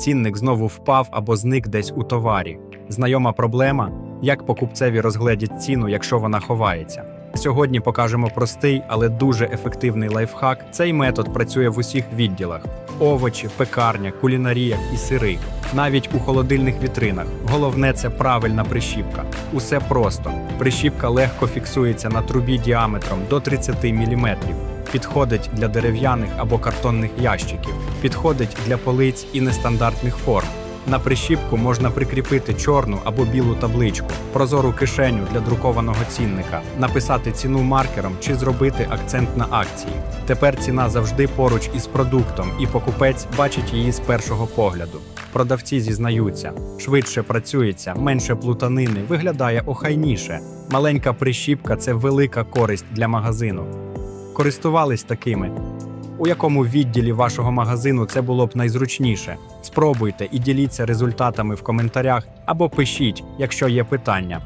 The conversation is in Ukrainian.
цінник знову впав або зник десь у товарі. Знайома проблема, як покупцеві розгледять ціну, якщо вона ховається. Сьогодні покажемо простий, але дуже ефективний лайфхак. Цей метод працює в усіх відділах: овочі, пекарня, кулінарія і сири, навіть у холодильних вітринах. Головне це правильна прищіпка. Усе просто. Прищіпка легко фіксується на трубі діаметром до 30 мм. Підходить для дерев'яних або картонних ящиків, підходить для полиць і нестандартних форм. На прищіпку можна прикріпити чорну або білу табличку, прозору кишеню для друкованого цінника, написати ціну маркером чи зробити акцент на акції. Тепер ціна завжди поруч із продуктом, і покупець бачить її з першого погляду. Продавці зізнаються, швидше працюється, менше плутанини, виглядає охайніше. Маленька прищіпка це велика користь для магазину. Користувались такими. У якому відділі вашого магазину це було б найзручніше? Спробуйте і діліться результатами в коментарях або пишіть, якщо є питання.